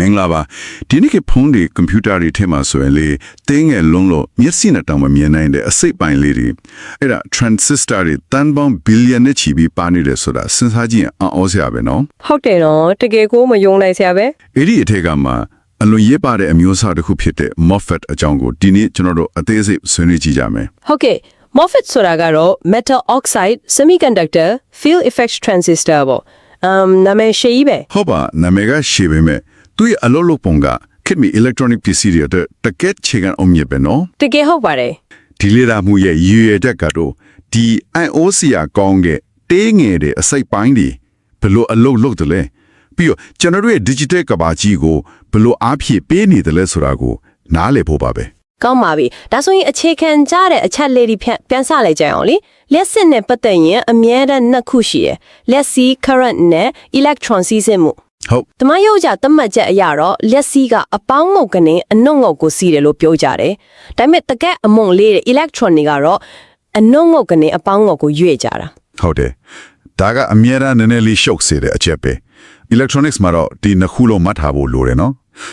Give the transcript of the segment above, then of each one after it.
မင်္ဂလာပါဒီနေ့ကဖုန်းတွေကွန်ပျူတာတွေထဲမှာဆိုရင်လေတင်းငယ်လုံးလို့မျက်စိနဲ့တောင်မမြင်နိုင်တဲ့အစိတ်ပိုင်းလေးတွေအဲ့ဒါ transistor တွေတန်ပေါင်းဘီလီယံနဲ့ချီပြီးပါနေတယ်ဆိုတာစဉ်းစားကြည့်ရင်အော်စရာပဲနော်ဟုတ်တယ်နော်တကယ်ကိုမယုံနိုင်စရာပဲအဲ့ဒီအထက်ကမှအလွန်ရေးပါတဲ့အမျိုးအစားတစ်ခုဖြစ်တဲ့ MOSFET အကြောင်းကိုဒီနေ့ကျွန်တော်တို့အသေးစိတ်ဆွေးနွေးကြည့်ကြမယ်ဟုတ်ကဲ့ MOSFET ဆိုတာကတော့ metal oxide semiconductor field effect transistor ပေါ့အမ်နာမည်ရှိပဲဟုတ်ပါနာမည်ကရှေပေမဲ့ သူ့ရဲ့အလုပ်လုပ်ပုံကခေတ်မီ electronic PC တွေအတွက်တကက်ချေကန်အောင်မြင်ပဲနော်တကယ်ဟုတ်ပါတယ်ဒီလေလာမှုရဲ့ရည်ရွယ်ချက်ကတော့ဒီ IOC ကကောင်းတဲ့တေးငယ်တဲ့အစိတ်ပိုင်းတွေဘယ်လို့အလုပ်လုပ်တယ်လဲပြီးတော့ကျွန်တော်တို့ရဲ့ digital ကဘာကြီးကိုဘယ်လို့အားဖြည့်ပေးနေတယ်လဲဆိုတာကိုနားလည်ဖို့ပါပဲကောင်းပါပြီဒါဆိုရင်အခြေခံကြတဲ့အချက်လေးတွေဖြန့်ပြန်စလိုက်ကြအောင်လေလက်စစ်နဲ့ပတ်သက်ရင်အမြဲတမ်းနှစ်ခုရှိတယ်လက်စီ current နဲ့ electron စီးဆင်းမှု ဟုတ်တမယုတ်ကြသတ်မှတ်ချက်အရတော့လက်စီကအပေါင်းငုတ်ကနေအနှုတ်ငုတ်ကိုစီးတယ်လို့ပြောကြတယ်ဒါပေမဲ့တကက်အမုံလေးတဲ့ electron တွေကတော့အနှုတ်ငုတ်ကနေအပေါင်းငုတ်ကိုရွေ့ကြတာဟုတ်တယ်ဒါကအမြဲတမ်းနည်းနည်းလေးရှုပ်စေတဲ့အချက်ပဲ electronics မှာတော့ဒီနှစ်ခုလုံးမှတ်ထားဖို့လိုတယ်နော်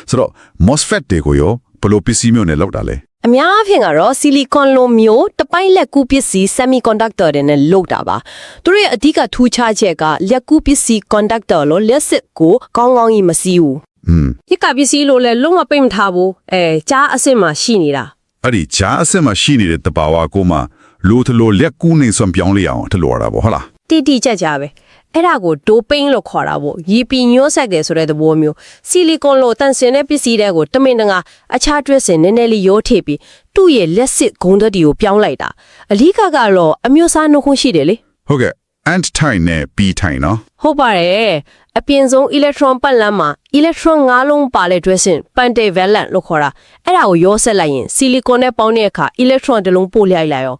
ဆိုတော့ MOSFET တွေကိုရောဘယ်လို့ PC မျိုးနဲ့လောက်တာလဲအများအားဖြင့်ကတော့ silicon လိုမျိုးတပိုင်းလက်ကူးပစ္စည်း semiconductor တွေနဲ့လုပ်တာပါသူတို့ရဲ့အဓိကထူးခြားချက်ကလက်ကူးပစ္စည်း conductor လို့လက်စစ်ကိုကောင်းကောင်းကြီးမစီးဘူးอืมရက်ကပစ္စည်းလို့လည်းလုံးဝပိတ်မထားဘူးအဲကြားအစ်စ်မှရှိနေတာအဲ့ဒီဂျားအစစ်မှာရှိနေတဲ့တဘာဝကိုမှလိုထလိုလက်ကူးနေစွန်ပြောင်းလေးအောင်ထလိုရတာပေါ့ဟုတ်လားတိတိကျကျပဲ အဲ့ဒါကိုဒိုပိန်းလို့ခေါ်တာပေါ့ရီပီညှို့ဆက်တယ်ဆိုတဲ့သဘောမျိုးဆီလီကွန်လိုတန်ဆင်တဲ့ပစ္စည်းတွေကိုတမင်တငါအခြား dress နည်းနည်းလေးရိုးထည့်ပြီးသူ့ရဲ့လက်စစ်ဂုံတက်ဒီကိုပြောင်းလိုက်တာအလိကကတော့အမျိုးအစားနှုတ်ခွန်းရှိတယ်လေဟုတ်ကဲ့ ant time နဲ့ p time နော်ဟုတ်ပါတယ်အပြင်ဆုံး electron ပတ်လမ်းမှာ electron ၅လုံးပါတဲ့ dressing pentavalent လို့ခေါ်တာအဲ့ဒါကိုရောဆက်လိုက်ရင် silicon နဲ့ပေါင်းတဲ့အခါ electron တစ်လုံးပို့လိုက်လိုက်ရော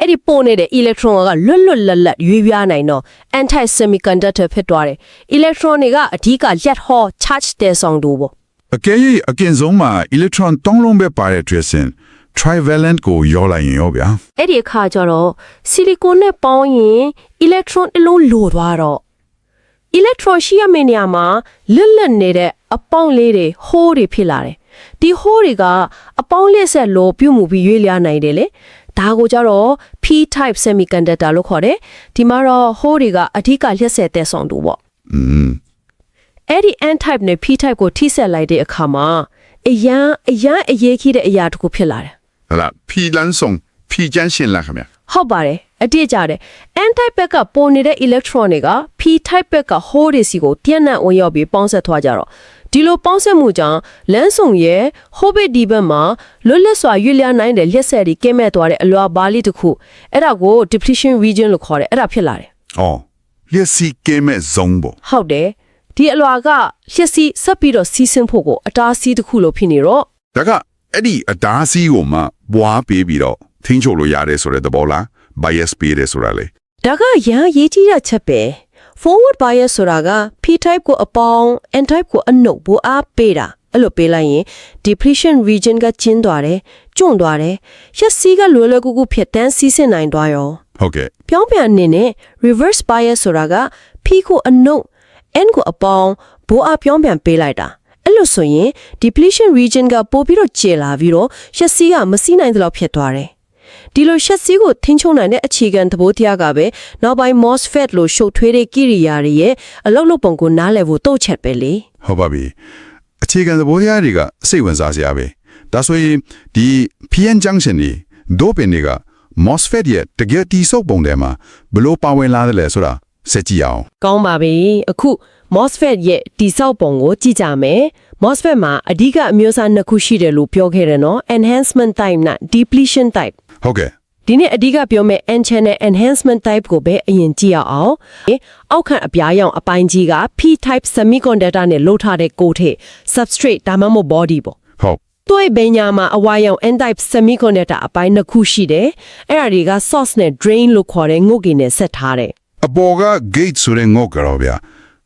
အဲ့ဒီပို့နေတဲ့ electron ကလွတ်လွတ်လပ်လပ်ရွေးပြားနိုင်တော့ anti semiconductor ဖြစ်သွားတယ် electron တွေကအဓိကလက်ဟော charge တဲ့ဆောင်တူပေါ့အကယ်၍အကင်ဆုံးမှာ electron ၃လုံးပဲပါတဲ့ dressing trivalent ကိုရောလိုက်ရင်ရောဗျာအဲ့ဒီအခါကျတော့ silicon နဲ့ပေါင်းရင် electron တစ်လုံးလိုသွားတော့ electron ရှိရမယ့်နေရာမှာလွတ်လပ်နေတဲ့အပေါင်းလေးတွေဟိုးတွေဖြစ်လာတယ်။ဒီဟိုးတွေကအပေါင်းလက်ဆက်လို့ပြုတ်မှုပြီးရွေ့လျားနိုင်တယ်လေ။ဒါကိုကြတော့ p-type semiconductor လို့ခေါ်တယ်။ဒီမှာတော့ဟိုးတွေကအဓိကလျှက်ဆက်တဲ့ဆောင်တူပေါ့อืม။အဲ့ဒီ n-type နဲ့ p-type ကိုထိဆက်လိုက်တဲ့အခါမှာအရန်အရန်အရေးကြီးတဲ့အရာတစ်ခုဖြစ်လာတယ်။ ဟလာ p လန်းဆောင် p ကျန်းရှင်လားခင်ဗျာဟုတ်ပါတယ်အတိအကျတယ် n type ဘက်ကပေါ်နေတဲ့ electron တွေက p type ဘက်က hole တွေစီကိုပြန့်နှံ့ဝင်ရောက်ပြီးပေါင်းဆက်သွားကြတော့ဒီလိုပေါင်းဆက်မှုကြောင့်လမ်းဆုံရဲ့ hobbit ဒီဘက်မှာလွတ်လပ်စွာရွေ့လျားနိုင်တဲ့လျှက်ဆက်တွေကင်းမဲ့သွားတဲ့အလွာဘားလေးတစ်ခုအဲ့ဒါကို depletion region လို့ခေါ်တယ်အဲ့ဒါဖြစ်လာတယ်အော်လျက်စီကဲမဲ့ဇုံပေါ့ဟုတ်တယ်ဒီအလွာကလျှက်စီဆက်ပြီးတော့စီးဆင်းဖို့ကိုအတားစီးတစ်ခုလို့ဖြစ်နေတော့ဒါက အဲ့ဒီအတားစီးကိုမှဘွားပေးပြီးတော့ထင်းချုပ်လို့ရတယ်ဆိုတဲ့သဘောလား bias ပေးတယ်ဆိုတာလေဒါကရန်ရေးကြီးတဲ့ချက်ပဲ forward bias ဆိုတာက p type ကိုအပေါင်း n type ကိုအနှုတ်ဘူးအားပေးတာအဲ့လိုပေးလိုက်ရင် depletion region ကကျင်းသွားတယ်ကျွန့်သွားတယ်ရက်စီးကလွယ်လွယ်ကူကူဖြစ်တန်းစီးဆင်းနိုင်သွားရောဟုတ်ကဲ့ပြောင်းပြန်အနေနဲ့ reverse bias ဆိုတာက p ကိုအနှုတ် n ကိုအပေါင်းဘူးအားပြောင်းပြန်ပေးလိုက်တာအဲ့ လိုဆိုရင် depletion region ကပိုပြီးတော့ကျေလာပြီးတော့ရက်စီးကမစီးနိုင်သလောက်ဖြစ်သွားတယ်ဒီလိုရှက်စီးကိုထင်းချုံနိုင်တဲ့အခြေခံသဘောတရားကပဲနောက်ပိုင်း MOSFET လို့ရှုပ်ထွေးတဲ့ကိရိယာတွေရဲ့အလုပ်လုပ်ပုံကိုနားလည်ဖို့တော့ချက်ပဲလေဟုတ်ပါပြီအခြေခံသဘောတရားတွေကစိတ်ဝင်စားစရာပဲဒါဆိုရင်ဒီ PN junction တွေဒိုပင်တွေက MOSFET ရဲ့တကယ်တီးဆုပ်ပုံထဲမှာဘလို့ပါဝင်လာတယ်လဲဆိုတာ စက်ကြည့်အောင်ကောင်းပါပြီအခု MOSFET ရဲ့တိဆောက်ပုံကိုကြည့်ကြမယ် MOSFET မှာအဓိကအမျိုးအစားနှစ်ခုရှိတယ်လို့ပြောခဲ့တယ်နော် enhancement type နဲ့ depletion type ဟုတ်ကဲ့ဒီနေ့အဓိကပြောမယ့် n channel enhancement type ကိုပဲအရင်ကြည့်ရအောင်။အောက်ခံအပြားရောင်အပိုင်းကြီးက p type semiconductor နဲ့လုပ်ထားတဲ့ကိုယ်ထိ substrate ဒါမှမဟုတ် body ပေါ့ဟုတ်။သူ့ရဲ့ဘယ်ညာမှာအဝါရောင် n type semiconductor အပိုင်းနှစ်ခုရှိတယ်။အဲ့ဒါတွေက source နဲ့ drain လို့ခေါ်တဲ့ငုတ်ကြီးနဲ့ဆက်ထားတယ် အပေါ်က gate ဆိုတဲ့ငုတ်ကြောဗျာ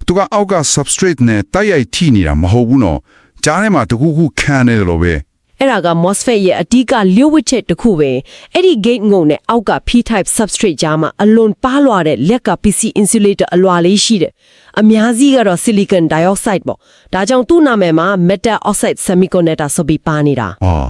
သူကအောက်က substrate နဲ့တိုက်ရိုက်ထိနေတာမဟုတ်ဘူးနော်ကြားထဲမှာတခုခုခံနေတယ်လို့ပဲ။အဲ့ဒါက MOSFET ရဲ့အဓိကလျှို့ဝှက်ချက်တစ်ခုပဲ။အဲ့ဒီ gate ငုတ်နဲ့အောက်က p type substrate ကြားမှာအလွန်ပါလွာတဲ့လက်က PC insulator အလွာလေးရှိတယ်အများကြီးကတော့ silicon dioxide ပေါ့ဒါကြောင့်သူ့နာမည်မှာ metal oxide semiconductor ဆိုပြီးပါနေတာအော်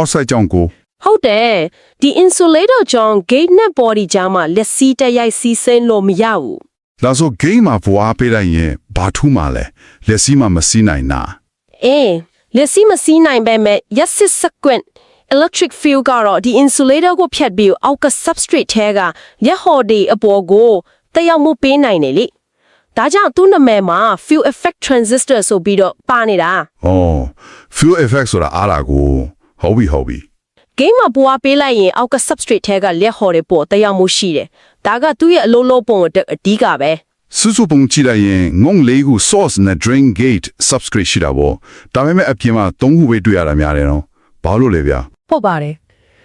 oxide ကြောင့်ကို ဟုတ်တယ်ဒီ insulator ကြောင့် gate နဲ့ body ကြားမှာလက်စီးတက်ရိုက်စီးဆင်းလို့မရဘူးဒါဆို game မှာဘွားပေးလိုက်ရင်ဘာထူးမှလဲလက်စီးမှမစီးနိုင်တာအေးလက်စီးမစီးနိုင်ပဲမဲ့ရက်စစ်စကွင့် electric field ကတော့ဒီ insulator ကိုဖြတ်ပြီးအောက်က substrate ထဲကရက်ဟော်ဒီအပေါ်ကိုတက်ရောက်မှုပေးနိုင်တယ်လေဒါကြောင့်သူ့နာမည်မှာ field effect transistor ဆိုပြီးတော့ပါနေတာအော် fuel effect ဆိုတာအားလာကိုဟုတ်ပြီဟုတ်ပြီ game မှာပွားပေးလိုက်ရင်အောက်က substrate ထဲကလက်ဟော်တွေပေါ်တက်ရောက်မှုရှိတယ်ဒါကသူ့ရဲ့အလုံးလုံးပုံအတွက်အဓိကပဲစုစုပုံကြည့်လိုက်ရင်ငုံလေးခု source နဲ့ drain gate subscript ရှိတာပေါ့ဒါပေမဲ့အပြင်မှာသုံးခုပဲတွေ့ရတာများတယ်နော်ဘာလို့လဲဗျာဟုတ်ပါတယ်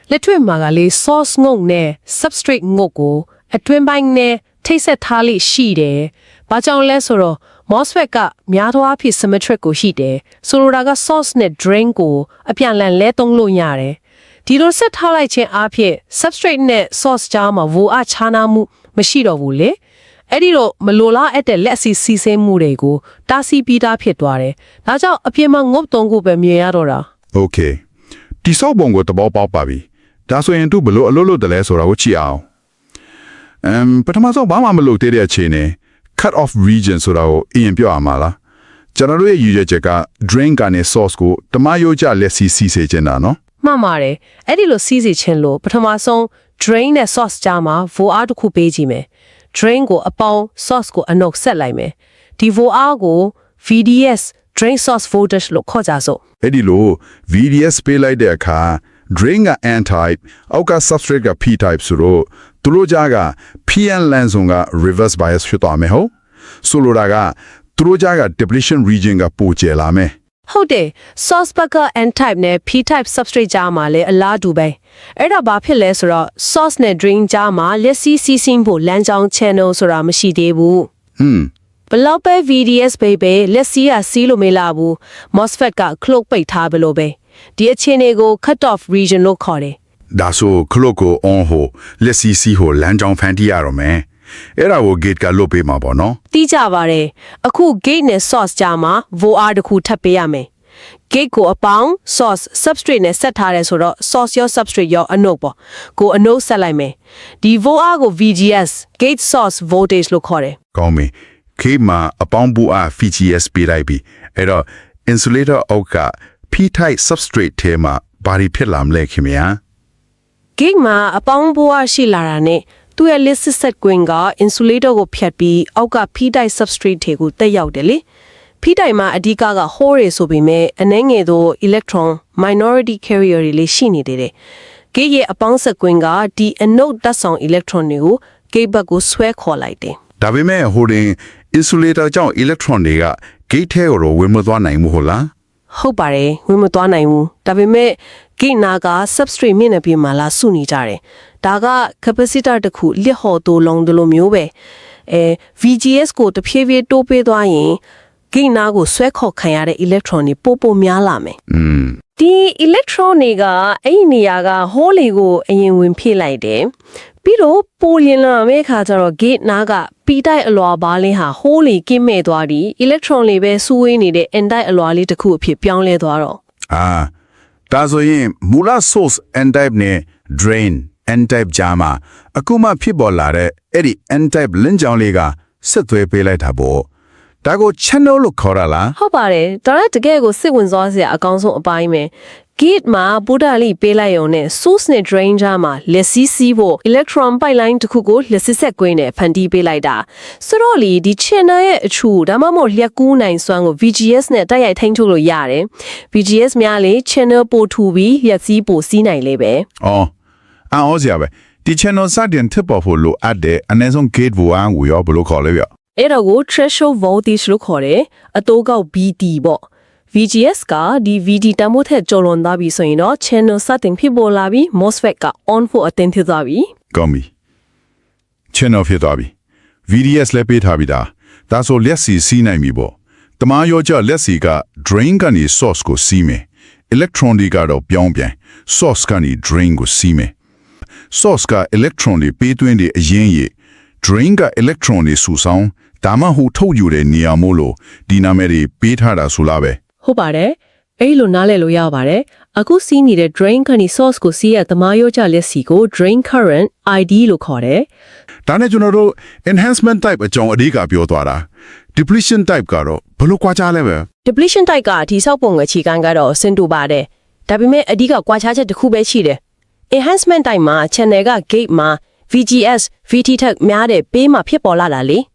လက်တွေ့မှာကလေး source ငုတ်နဲ့ substrate ငုတ်ကိုအတွင်းပိုင်းနဲ့ထိတ်ဆက်ထားလိရှိတယ်။ဘာကြောင့်လဲဆိုတော့ MOSFET ကများသောအားဖြင့် symmetric ကိုရှိတယ်။ဆိုလိုတာက source နဲ့ drain ကိုအပြန်အလှန်လဲသုံးလို့ရတယ်။ ဒီလိုဆက်ထားလိုက်ခြင်းအားဖြင့် substrate နဲ့ source ကြားမှာ vo အခြားနားမှုမရှိတော့ဘူးလေ။အဲ့ဒီတော့မလိုလားအပ်တဲ့လက်စီစီဆင်းမှုတွေကိုတားဆီးပြီးသားဖြစ်သွားတယ်။ဒါကြောင့်အပြင်မှာငုတ်သုံးခုပဲမြင်ရတော့တာ။ okay ဒီစောက်ပုံကိုသဘောပေါက်ပါပြီဒါဆိုရင်သူဘလို့အလုပ်လုပ်တယ်လဲဆိုတာကိုကြည့်အောင်အမ်ပထမဆုံးဘာမှမလုပ်သေးတဲ့အချိန်နဲ့ cut off region ဆိုတာကိုအရင်ပြောရမှာလားကျွန်တော်တို့ရဲ့ယူရချက်က drain ကနေ source ကိုတမယိုကြလက်စီစီစေချင်တာနော် မှန်ပါတယ်အဲ့ဒီလိုစီးစီခြင်းလို့ပထမဆုံး drain နဲ့ source ကြားမှာ VOR တစ်ခုပေးကြည့်မယ် drain ကိုအပေါင်း source ကိုအနှုတ်ဆက်လိုက်မယ်ဒီ VOR ကို VDS drain source voltage လို့ခေါ်ကြစို့အဲ့ဒီလို VDS ပေးလိုက်တဲ့အခါ drain က N type အောက်က substrate က P type ဆိုတော့သူတို့ကြားက PN lens က reverse bias ဖြစ်သွားမယ်ဟုတ်ဆိုလိုတာကသူတို့ကြားက depletion region ကပိုကျယ်လာမယ် ဟုတ်တယ် source ဘက်က n type နဲ့ p type substrate ကြားမှာလည်းအလားတူပဲအဲ့ဒါဘာဖြစ်လဲဆိုတော့ source နဲ့ drain ကြားမှာလက်စီးစီးဆင်းဖို့လမ်းကြောင်း channel ဆိုတာမရှိသေးဘူးဟွန်းဘလောက်ပဲ VDS ပဲပဲလက်စီးကစီးလို့မရဘူး MOSFET က cloak ပိတ်ထားဘလို့ပဲဒီအခြေအနေကို cut off region လို့ခေါ်တယ်ဒါဆိုခလုတ်ကို on ဟိုလက်စီစီဟိုလမ်းကြောင်းဖန်တီးရတော့မယ် အဲ့ဒါကို gate ကလွတ်ပေးမှာပေါ့နော်တီးကြပါတယ်အခု gate နဲ့ source ကြားမှာ VOR တစ်ခုထပ်ပေးရမယ် gate ကိုအပေါင်း source substrate နဲ့ဆက်ထားတယ်ဆိုတော့ source ရော substrate ရောအနုပ်ပေါ့ကိုအနုပ်ဆက်လိုက်မယ်ဒီ VOR ကို VGS gate source voltage လို့ခေါ်တယ်ကောင်းပြီခေတ်မှာအပေါင်းဘူးအား VGS ပေးလိုက်ပြီအဲ့တော့ insulator အောက်က P type substrate ထဲမှာဘာတွေဖြစ်လာမလဲခင်ဗျာ gate မှာအပေါင်းဘွားရှိလာတာနဲ့ သူ့ရဲ့ list set ကွင်းက insulator ကိုဖြတ်ပြီးအောက်က p type substrate တွေကိုတက်ရောက်တယ်လေ p type မှာအဓိကက hole တွေဆိုပေမဲ့အနှဲငယ်သော electron minority carrier တွေလေးရှိနေသေးတယ် gate ရဲ့အပေါင်းဆက်ကွင်းကဒီအနုတ်တက်ဆောင် electron တွေကို gate ဘက်ကိုဆွဲခေါ်လိုက်တယ်ဒါပေမဲ့ဟိုတင် insulator ကြောင့် electron တွေက gate ထဲကိုတော့ဝင်မသွားနိုင်ဘူးဟုတ်လား ဟုတ်ပါတယ်ဝင်မသွားနိုင်ဘူးဒါပေမဲ့ဂိတ်နာက substrate မြင့်နေပြီမှလာစုနေကြတယ်ဒါက capacitor တစ်ခုလစ်ဟော်တိုးလုံးတလိုမျိုးပဲအဲ VGS ကိုတဖြည်းဖြည်းတိုးပေးသွားရင်ဂိတ်နာကိုဆွဲခေါ်ခံရတဲ့ electron တွေပို့ပို့များလာမယ်อืม ဒီ electron တွေကအဲ့ဒီနေရာက hole လေးကိုအရင်ဝင်ဖြည့်လိုက်တယ်ပြီးတော့ပိုလျင်လာမယ့်အခါကျတော့ gate နာက p type အလွာပါလေးဟာ hole လေးကင်းမဲ့သွားပြီး electron လေးပဲစူးဝေးနေတဲ့ n type အလွာလေးတစ်ခုအဖြစ်ပြောင်းလဲသွားတော့အာဒါဆိုရင်မူလ source n type နဲ့ drain n type ကြားမှာအခုမှဖြစ်ပေါ်လာတဲ့အဲ့ဒီ n type လင်းကြောင်းလေးကဆက်သွဲပေးလိုက်တာပေါ့ ဒါကို channel လို့ခေါ်ရလားဟုတ်ပါတယ်ဒါနဲ့တကယ်ကိုစိတ်ဝင်စားစရာအကောင်းဆုံးအပိုင်းပဲ gate မှာဗုဒ္ဓလိပေးလိုက်ရုံနဲ့ source နဲ့ drain ကြားမှာလက်စီးစီးဖို့ electron pipeline တစ်ခုကိုလက်စစ်ဆက်ကွင်းနဲ့ဖန်တီးပေးလိုက်တာဆိုတော့လေဒီ channel ရဲ့အထူဒါမှမဟုတ်လျက်ကူးနိုင်စွမ်းကို VGS နဲ့တိုက်ရိုက်ထိန်းချုပ်လို့ရတယ် VGS များလေ channel ပို့ထူပြီးရက်စီးပို့စီးနိုင်လေပဲ။အော်အန်အောစရာပဲဒီ channel စတင်ထပ်ပေါ်ဖို့လိုအပ်တဲ့အနည်းဆုံး gate ဘူအန်ကိုရောဘယ်လိုခေါ်လဲဗျ အဲ့တော့ကို threshold voltage လို့ခေါ်တယ်အတိုးကောက် VT ပေါ့ VGS ကဒီ VT တန်ဖိုးထက်ကျော်လွန်သွားပြီဆိုရင်တော့ channel စတင်ဖြစ်ပေါ်လာပြီး MOSFET က on ဖို့အသင်ဖြစ်သွားပြီ။ကောင်းပြီ။ channel ဖြစ်သွားပြီ။ VDS လည်းပေးထားပြီဒါ။ဒါဆိုလက်စီစီးနိုင်ပြီပေါ့။တမားရောကြလက်စီက drain ကနေ source ကိုစီးမယ်။ electron တွေကတော့ပြောင်းပြန် source ကနေ drain ကိုစီးမယ်။ source က electron တွေပေးသွင်းတဲ့အရင်ရေ drain က electron တွေစုဆောင် ဒါမှဟိုထုတ်ယူတဲ့နေရာမို့လို့ဒီနာမည်တွေပေးထားတာဆိုလားပဲဟုတ်ပါတယ်အဲ့လိုနားလည်လို့ရပါတယ်အခုစီးနေတဲ့ drain ခဏီ source ကိုစီးရသမားရောကြလက်စီကို drain current ID လို့ခေါ်တယ်ဒါနဲ့ကျွန်တော်တို့ enhancement type အကြောင်းအဓိကပြောသွားတာ depletion type ကတော့ဘယ်လိုကွာခြားလဲပဲ depletion type ကဒီဆောက်ပုံငချီကန်ကတော့ဆင်တူပါတယ်ဒါပေမဲ့အဓိကကွာခြားချက်တစ်ခုပဲရှိတယ် enhancement type မှာ channel က gate မှာ VGS VT ထက်များတဲ့ပေးမှာဖြစ်ပေါ်လာတာလေဟုတ်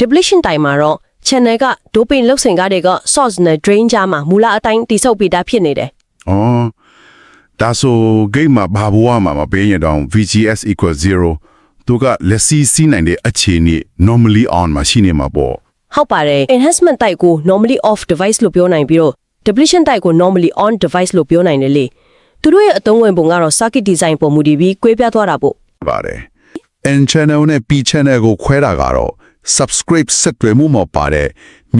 depletion type မှာတော့ channel က doping လောက်စင်ကားတွေက source နဲ့ drain ကြားမှာမူလအတိုင်းတိစောက်ပေးတာဖြစ်နေတယ်။အော်ဒါဆို game မှာဘာဘဝမှာမပေးရင်တော့ VGS = 0သူကလက်စီစီးနိုင်တဲ့အခြေအနေ normally on မှာရှိနေမှာပေါ့ဟုတ်ပါတယ် enhancement type ကို normally off device လို့ပြောနိုင်ပြီးတော့ depletion type ကို normally on device လို့ပြောနိုင်တယ်လေသူတို့ရဲ့အသုံးဝင်ပုံကတော့ circuit design ပုံမူတည်ပြီးကွဲပြားသွားတာပေါ့။ပါတယ် N channel နဲ့ P channel ကိုခွဲတာကတော့ subscribe ဆက်တွဲမှုမှာပါတဲ့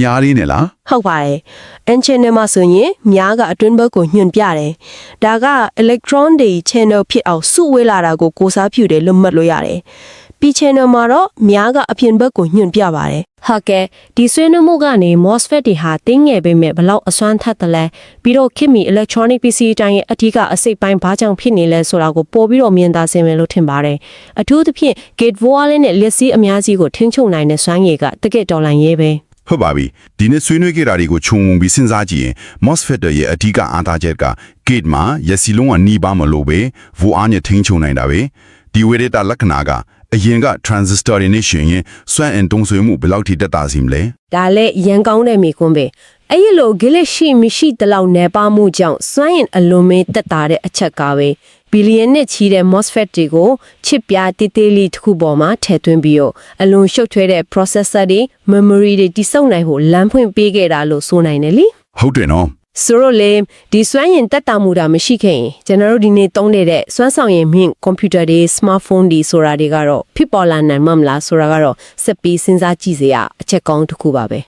ညားလေးနဲ့လားဟုတ်ပါတယ် n channel မှာဆိုရင်မြားကအတွင်းဘက်ကိုညွှန်ပြတယ်ဒါက electron တွေ channel ဖြစ်အောင်စုဝေးလာတာကိုကိုစားပြုတယ်လို့မှတ်လို့ရတယ် P channel မှာတော့မြားကအပြင်ဘက်ကိုညွှန်ပြပါတယ်ဟုတ်ကဲ့ဒီဆွေးနွေးမှုကနေ MOSFET တွေဟာတင်းငယ်ပေမဲ့ဘလောက်အစွမ်းထက်တယ်လဲပြီးတော့ခင်မီ electronic PC တိုင်းရဲ့အထူးကအစိတ်ပိုင်းဘာကြောင့်ဖြစ်နေလဲဆိုတာကိုပို့ပြီးတော့မြင်သာစေမယ်လို့ထင်ပါတယ်အထူးသဖြင့် gate wall နဲ့လက်စီအများကြီးကိုထိန်းချုပ်နိုင်တဲ့စွမ်းရည်ကတကယ့်တော်လန်ရေးပဲဟုတ်ပါပြီဒီနေ့ဆွေးနွေးခဲ့တာတွေကိုခြုံငုံပြီးစဉ်းစားကြည့်ရင် MOSFET ရဲ့အဓိကအားသာချက်က gate မှာရစီလုံးကနှီးပါမလို့ပဲဗိုလ်အားနဲ့ထိန်းချုပ်နိုင်တာပဲဒီဝေဒတာလက္ခဏာက အရင်က transistor တွေနဲ့ရှင်ရင်စွမ်းအင်တုံးဆွေမှုဘယ်လောက်ထိတက်တာစီမလဲဒါလည်းရန်ကောင်းတဲ့မိကွန်းပဲအဲ့ဒီလို glitch ရှိမရှိတလောက်နေပါမှုကြောင့်စွမ်းရင်အလွန်မင်းတက်တာတဲ့အချက်ကပဲဘီလီယံနဲ့ချီတဲ့ MOSFET တွေကိုချစ်ပြားတေးသေးလေးတစ်ခုပေါ်မှာထည့်သွင်းပြီးတော့အလွန်ရှုပ်ထွေးတဲ့ processor တွေ memory တွေတိစောက်နိုင်ဖို့လမ်းဖွင့်ပေးခဲ့တာလို့ဆိုနိုင်တယ်လीဟုတ်တယ်နော် ဆိုတော့လေဒီစွမ်းရင်တက်တာမှုတာမရှိခဲ့ရင်ကျွန်တော်တို့ဒီနေ့သုံးနေတဲ့စွမ်းဆောင်ရည်မြင့်ကွန်ပျူတာတွေ smartphone တွေဆိုတာတွေကတော့ဖြစ်ပေါ်လာနိုင်မှာမလားဆိုတာကတော့စက်ပြီးစဉ်းစားကြည့်စရာအချက်ကောင်းတစ်ခုပါပဲ